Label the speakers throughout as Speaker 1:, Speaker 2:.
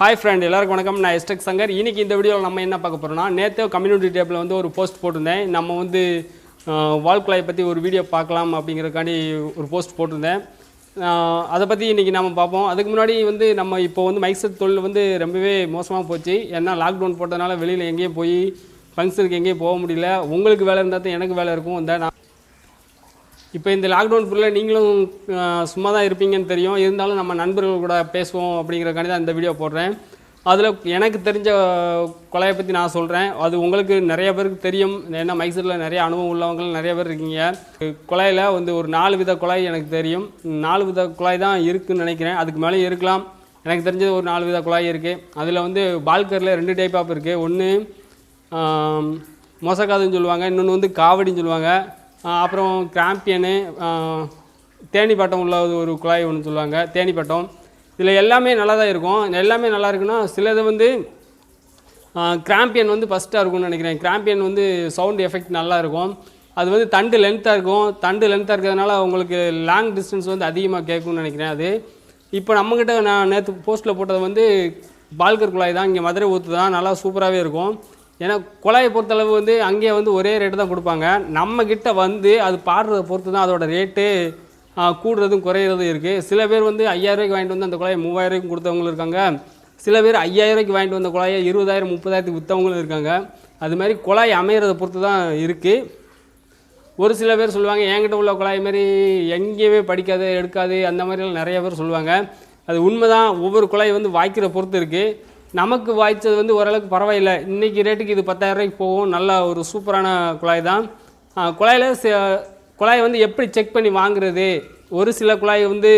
Speaker 1: Hi friend எல்லாருக்கும் வணக்கம். நான் எஸ்டெக் சங்கர் இன்னைக்கு இந்த வீடியோவில் நம்ம என்ன பார்க்க போகிறோம்னா நேற்று கம்யூனிட்டி டேப்பில் வந்து ஒரு போஸ்ட் போட்டிருந்தேன். நம்ம வந்து வால் பற்றி ஒரு வீடியோ பார்க்கலாம் அப்படிங்கிறதுக்காண்டி ஒரு போஸ்ட் போட்டிருந்தேன். அதை பற்றி இன்றைக்கி நம்ம பார்ப்போம். அதுக்கு முன்னாடி வந்து நம்ம இப்போ வந்து மைக் செட் தொழில் வந்து ரொம்பவே மோசமாக போச்சு. ஏன்னா லாக்டவுன் போட்டதுனால வெளியில் எங்கேயும் போய் ஃபங்க்ஷனுக்கு எங்கேயும் போக முடியல. உங்களுக்கு வேலை இருந்தால் தான் எனக்கு வேலை இருக்கும். இந்த நான் இப்போ இந்த லாக்டவுன் ஃபுல்லாக நீங்களும் சும்மா தான் இருப்பீங்கன்னு தெரியும். இருந்தாலும் நம்ம நண்பர்கள் கூட பேசுவோம் அப்படிங்கிறக்காண்டி தான் இந்த வீடியோ போடுறேன். அதில் எனக்கு தெரிஞ்ச கொலையை பற்றி நான் சொல்கிறேன் அது உங்களுக்கு நிறைய பேருக்கு தெரியும். ஏன்னா மைசூரில் நிறைய அனுபவம் உள்ளவங்களும் நிறைய பேர் இருக்கீங்க. குழாயில் வந்து ஒரு நாலு வித குழாய் எனக்கு தெரியும். நாலு வித குழாய் தான் இருக்குதுன்னு நினைக்கிறேன். அதுக்கு மேலே இருக்கலாம். எனக்கு தெரிஞ்சது ஒரு நாலு வித குழாய் இருக்குது அதில் வந்து பால்கரில் ரெண்டு டைப் ஆஃப் இருக்குது ஒன்று மொசக்காதுன்னு சொல்லுவாங்க. இன்னொன்று வந்து காவடின்னு சொல்லுவாங்க. அப்புறம் கிராம்பியனு தேனி பட்டம் உள்ள ஒரு குழாய் ஒன்று சொல்லுவாங்க தேனிப்பட்டம். இதில் எல்லாமே நல்லா தான் இருக்கும். எல்லாமே நல்லா இருக்குன்னா சிலது வந்து கிராம்பியன் வந்து ஃபஸ்ட்டாக இருக்கும்னு நினைக்கிறேன். கிராம்பியன் வந்து சவுண்ட் எஃபெக்ட் நல்லா இருக்கும். அது வந்து தண்டு லென்த்தாக இருக்கும். தண்டு லென்த்தாக இருக்கிறதுனால உங்களுக்கு லாங் டிஸ்டன்ஸ் வந்து அதிகமாக கேட்கும்னு நினைக்கிறேன் அது. இப்போ நம்மக்கிட்ட நான் நேற்று போஸ்ட்டில் போட்டது வந்து பால்கர் குழாய் தான். இங்கே மதுரை ஊற்று தான் நல்லா சூப்பராகவே இருக்கும். ஏன்னா குழாயை பொறுத்தளவு வந்து அங்கேயே வந்து ஒரே ரேட்டு தான் கொடுப்பாங்க. நம்மக்கிட்ட வந்து அது பாடுறத பொறுத்து தான் அதோட ரேட்டு கூடுறதும் குறையிறதும் இருக்குது சில பேர் வந்து ஐயாயிரரூவாய்க்கு வாங்கிட்டு வந்து அந்த குழாயை மூவாயிரரூவாய்க்கு கொடுத்தவங்களும் இருக்காங்க. சில பேர் ஐயாயிரரூவாய்க்கு வாங்கிட்டு வந்த குழாயை இருபதாயிரம் முப்பதாயிரத்துக்கு விற்றவங்களும் இருக்காங்க. அது மாதிரி குழாய் அமையிறத பொறுத்து தான் இருக்குது ஒரு சில பேர் சொல்லுவாங்க என்கிட்ட உள்ள குழாய் மாதிரி எங்கேயுமே படிக்காது எடுக்காது. அந்த மாதிரிலாம் நிறைய பேர் சொல்லுவாங்க. அது உண்மைதான். ஒவ்வொரு குழாய் வந்து வாய்க்கிற பொறுத்து இருக்குது நமக்கு வாய்ச்சது வந்து ஓரளவுக்கு பரவாயில்லை. இன்றைக்கி ரேட்டுக்கு இது பத்தாயிரம் ரூபாய்க்கு போகும். நல்ல ஒரு சூப்பரான குழாய் தான். குழாயில் குழாயை வந்து எப்படி செக் பண்ணி வாங்குறது? ஒரு சில குழாய் வந்து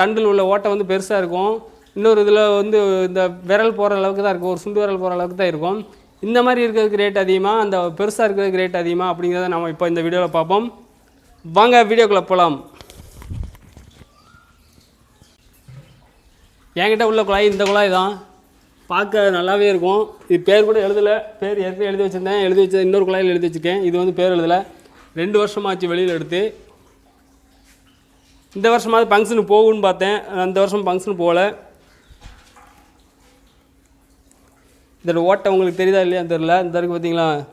Speaker 1: தண்டில் உள்ள ஓட்டை வந்து பெருசாக இருக்கும். இன்னொரு இதில் வந்து இந்த விரல் போகிற அளவுக்கு தான் இருக்கும். ஒரு சுண்டு விரல் போகிற அளவுக்கு தான் இருக்கும். இந்த மாதிரி இருக்கிறதுக்கு ரேட் அதிகமாக அந்த பெருசாக இருக்கிறதுக்கு ரேட் அதிகமாக அப்படிங்கிறத நம்ம இப்போ இந்த வீடியோவில் பார்ப்போம். வாங்க வீடியோக்குள்ளே போகலாம் என்கிட்ட உள்ள குழாய் இந்த குழாய் தான். பார்க்க நல்லாவே இருக்கும். இது பேர் கூட எழுதலை. பேர் ஏற்கனவே எழுதி வச்சுருந்தேன். எழுதி வச்சு இன்னொரு குழாயில் எழுதி வச்சுருக்கேன். இது வந்து பேர் எழுதலை. ரெண்டு வருஷமாச்சு வெளியில் எடுத்து. இந்த வருஷமாவது ஃபங்க்ஷனுக்கு போகும்னு பார்த்தேன். அந்த வருஷம் ஃபங்க்ஷனுக்கு போகல. இதோட ஓட்டை உங்களுக்கு தெரியுதா இல்லையான்னு தெரில இந்த வரைக்கும் பார்த்தீங்களா?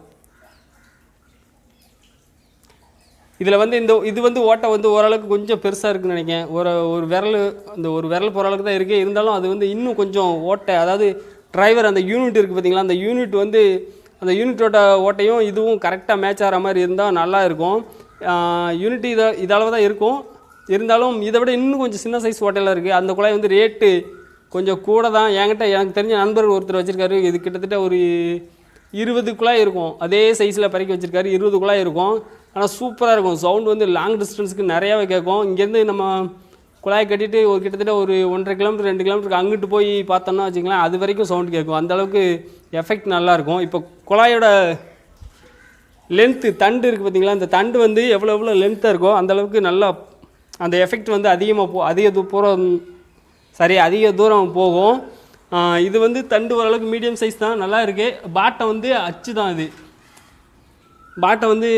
Speaker 1: இதில் வந்து இந்த இது வந்து ஓட்டை வந்து ஓரளவுக்கு கொஞ்சம் பெருசாக இருக்குன்னு நினைக்கிறேன். ஒரு ஒரு விரல் அந்த ஒரு விரல் போகிற அளவுக்கு தான் இருக்குது இருந்தாலும் அது வந்து இன்னும் கொஞ்சம் ஓட்டை அதாவது டிரைவர் அந்த யூனிட் இருக்குது பார்த்தீங்களா அந்த யூனிட் வந்து அந்த யூனிட்டோட ஓட்டையும் இதுவும் கரெக்டாக மேட்ச் ஆகிற மாதிரி இருந்தால் நல்லா இருக்கும். யூனிட் இதை இதால் தான் இருக்கும். இருந்தாலும் இதை விட இன்னும் கொஞ்சம் சின்ன சைஸ் ஓட்டையில் இருக்குது அந்த குழாய் வந்து ரேட்டு கொஞ்சம் கூட தான். என்கிட்ட எனக்கு தெரிஞ்ச நண்பர் ஒருத்தர் வச்சுருக்காரு. இது கிட்டத்தட்ட ஒரு இருபது குழாய் இருக்கும். அதே சைஸில் பறக்கி வச்சுருக்காரு. இருபது குழாய் இருக்கும். ஆனால் சூப்பராக இருக்கும். சவுண்டு வந்து லாங் டிஸ்டன்ஸுக்கு நிறையாவே கேட்கும். இங்கேருந்து நம்ம குழாய் கட்டிட்டு ஒரு கிட்டத்தட்ட ஒரு ஒன்றரை கிலோமீட்டர் ரெண்டு கிலோமீட்டருக்கு அங்கிட்டு போய் பார்த்தோம்னா வச்சுக்கலாம் அது வரைக்கும் சவுண்ட் கேட்கும். அந்த அளவுக்கு எஃபெக்ட் நல்லாயிருக்கும் இப்போ குழாயோட லென்த்து தண்டு இருக்குது பார்த்தீங்களா? இந்த தண்டு வந்து எவ்வளோ எவ்வளோ லென்த்தாக இருக்கோ அந்தளவுக்கு நல்லா அந்த எஃபெக்ட் வந்து அதிகமாக போ அதிக தூரம் சரி அதிக தூரம் போகும். இது வந்து தண்டு ஓரளவுக்கு மீடியம் சைஸ் தான். நல்லா இருக்குது பாட்டை வந்து அச்சு தான் இது. பாட்டை வந்து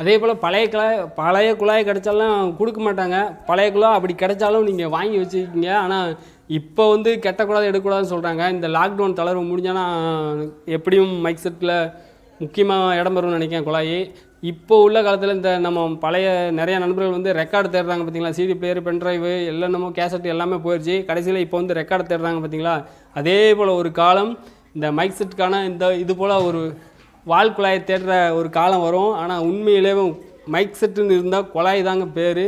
Speaker 1: அதே போல் பழைய குழாய் பழைய குழாய் கிடைச்சாலும் கொடுக்க மாட்டாங்க. பழைய குழாய் அப்படி கிடைச்சாலும் நீங்கள் வாங்கி வச்சுருக்கீங்க. ஆனால் இப்போ வந்து கெட்டக்கூடாது எடுக்கக்கூடாதுன்னு சொல்கிறாங்க இந்த லாக்டவுன் தளர்வு முடிஞ்சானா எப்படியும் மைக் செட்டில் முக்கியமாக இடம் பெறும்னு நினைக்கிறேன் குழாய். இப்போ உள்ள காலத்தில் இந்த நம்ம பழைய நிறைய நண்பர்கள் வந்து ரெக்கார்டு தேடுறாங்க பார்த்தீங்களா சிடி பிளேயர் பென்ட்ரைவு என்னென்னமோ கேசட் எல்லாமே போயிடுச்சு கடைசியில் இப்போ வந்து ரெக்கார்டு தேடுறாங்க பார்த்தீங்களா அதே போல் ஒரு காலம் இந்த மைக் செட்டுக்கான இந்த இது போல் ஒரு வால் குழாயை தேடுற ஒரு காலம் வரும். ஆனால் உண்மையிலே மைக் செட்டுன்னு இருந்தால் குழாய் தாங்க பேர்.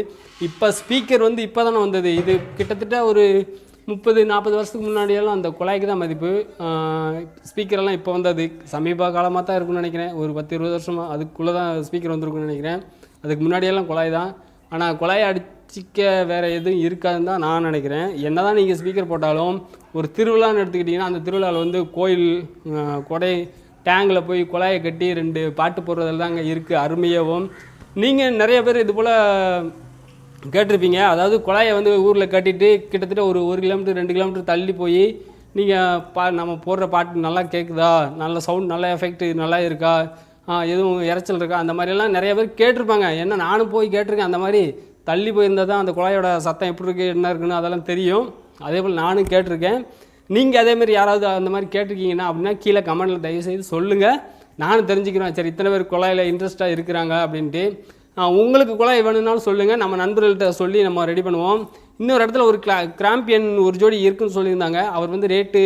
Speaker 1: இப்போ ஸ்பீக்கர் வந்து இப்போ தானே வந்தது. இது கிட்டத்தட்ட ஒரு முப்பது நாற்பது வருஷத்துக்கு முன்னாடியெல்லாம் அந்த குழாய்க்கு தான் மதிப்பு. ஸ்பீக்கரெல்லாம் இப்போ வந்தது. சமீப காலமாக தான் இருக்கும்னு நினைக்கிறேன். ஒரு பத்து இருபது வருஷமாக அதுக்குள்ளே தான் ஸ்பீக்கர் வந்திருக்குன்னு நினைக்கிறேன். அதுக்கு முன்னாடியெல்லாம் குழாய் தான். ஆனால் குழாயை அடிச்சிக்க வேறு எதுவும் இருக்காதுன்னு தான் நான் நினைக்கிறேன். என்ன தான் நீங்கள் ஸ்பீக்கர் போட்டாலும் ஒரு திருவிழான்னு எடுத்துக்கிட்டிங்கன்னா அந்த திருவிழாவில் வந்து கோயில் கொடை டேங்கில் போய் குழாயை கட்டி ரெண்டு பாட்டு போடுறதுல தாங்க இருக்குது அருமையாகவும் நீங்கள் நிறைய பேர் இது போல் கேட்டிருப்பீங்க. அதாவது குழாயை வந்து ஊரில் கட்டிட்டு கிட்டத்தட்ட ஒரு ஒரு கிலோமீட்டர் ரெண்டு கிலோமீட்டர் தள்ளி போய் நீங்கள் பா நம்ம போடுற பாட்டு நல்லா கேட்குதா நல்ல சவுண்ட் நல்ல எஃபெக்ட் நல்லா இருக்கா? எதுவும் இரைச்சல் இருக்கா? அந்த மாதிரியெல்லாம் நிறைய பேர் கேட்டிருப்பாங்க. என்ன நானும் போய் கேட்டிருக்கேன். அந்த மாதிரி தள்ளி போயிருந்தால் தான் அந்த குழாயோட சத்தம் எப்படி இருக்குது என்ன இருக்குன்னு அதெல்லாம் தெரியும். அதே போல் நானும் கேட்டிருக்கேன். நீங்கள் அதேமாதிரி யாராவது அந்த மாதிரி கேட்டிருக்கீங்கன்னா அப்படின்னா கீழே கமெண்ட்டில் தயவுசெய்து சொல்லுங்கள் நானும் தெரிஞ்சுக்கிறேன் சரி இத்தனை பேர் குழாயில் இன்ட்ரெஸ்ட்டாக இருக்கிறாங்க அப்படின்ட்டு. உங்களுக்கு குழாய் வேணும்னாலும் சொல்லுங்கள் நம்ம நண்பர்கள்ட்ட சொல்லி நம்ம ரெடி பண்ணுவோம். இன்னொரு இடத்துல ஒரு கிளா கிராம்பியன் ஒரு ஜோடி இருக்குன்னு சொல்லியிருந்தாங்க. அவர் வந்து ரேட்டு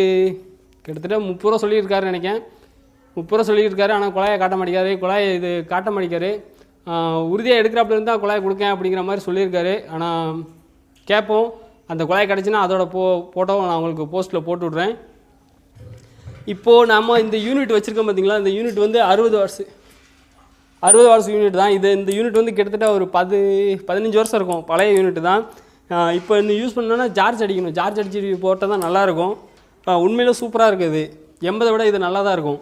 Speaker 1: கிட்டத்தட்ட முப்பது ரூபா சொல்லியிருக்காரு நினைக்கேன் முப்பது ரூபா சொல்லியிருக்காரு. ஆனால் குழாயை காட்ட மாட்டேங்காரு குழாயை இது காட்ட மாட்டேங்காரு உறுதியாக எடுக்கிறாப்புல இருந்தால் குழாய் கொடுக்கேன் அப்படிங்கிற மாதிரி சொல்லியிருக்காரு. ஆனால் கேட்போம் அந்த குழாய் கிடச்சின்னா அதோட போ ஃபோட்டோவை நான் உங்களுக்கு போஸ்ட்டில் போட்டு விட்றேன் இப்போது நம்ம இந்த யூனிட் வச்சுருக்கோம் பார்த்தீங்களா இந்த யூனிட் வந்து அறுபது வருஷம் அறுபது வருஷம் யூனிட் தான். இது இந்த யூனிட் வந்து கிட்டத்தட்ட ஒரு பது பதினஞ்சு வருஷம் இருக்கும். பழைய யூனிட் தான். இப்போ இந்த யூஸ் பண்ணோன்னா சார்ஜ் அடிக்கணும். சார்ஜ் அடிச்சு போட்டால் தான் நல்லாயிருக்கும் உண்மையில் சூப்பராக இருக்குது. எண்பதை விட இது நல்லா தான் இருக்கும்.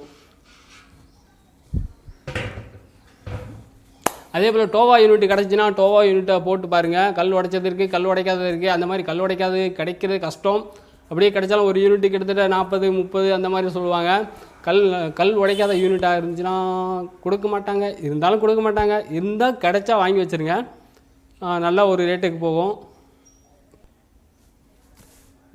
Speaker 1: அதே போல் டோவா யூனிட் கிடச்சின்னா டோவா யூனிட்டை போட்டு பாருங்கள் கல் உடைச்சது இருக்குது கல் உடைக்காதது இருக்குது அந்த மாதிரி கல் உடைக்காது கிடைக்கிறது கஷ்டம். அப்படியே கிடைச்சாலும் ஒரு யூனிட் கிட்டத்தட்ட நாற்பது முப்பது அந்த மாதிரி சொல்லுவாங்க. கல் கல் உடைக்காத யூனிட்டாக இருந்துச்சுன்னா கொடுக்க மாட்டாங்க. இருந்தாலும் கொடுக்க மாட்டாங்க. இருந்தால் கிடைச்சா வாங்கி வச்சுருங்க. நல்லா ஒரு ரேட்டுக்கு போகும்.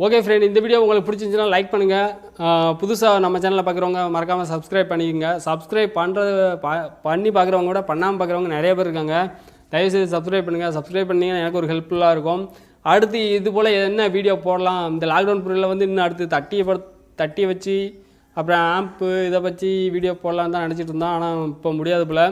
Speaker 1: ஓகே ஃப்ரெண்ட் இந்த வீடியோ உங்களுக்கு பிடிச்சிருந்துச்சுன்னா லைக் பண்ணுங்கள் புதுசாக நம்ம சேனலில் பார்க்குறவங்க மறக்காமல் சப்ஸ்கிரைப் பண்ணிக்கோங்க. சப்ஸ்கிரைப் பண்ணுறது ப பண்ணி பார்க்குறவங்க கூட பண்ணாமல் பார்க்குறவங்க நிறைய பேர் இருக்காங்க. தயவுசெய்து சப்ஸ்கிரைப் பண்ணுங்கள் சப்ஸ்கிரைப் பண்ணிங்கன்னா எனக்கு ஒரு ஹெல்ப்ஃபுல்லாக இருக்கும். அடுத்து இது போல் என்ன வீடியோ போடலாம்? இந்த லாக்டவுன் பீரியடில் வந்து இன்னும் அடுத்து தட்டியை படு தட்டி வச்சு அப்புறம் ஆம்ப்பு இதை பற்றி வீடியோ போடலான்னு தான் நினச்சிட்டு இருந்தோம். ஆனால் இப்போ முடியாது போல்.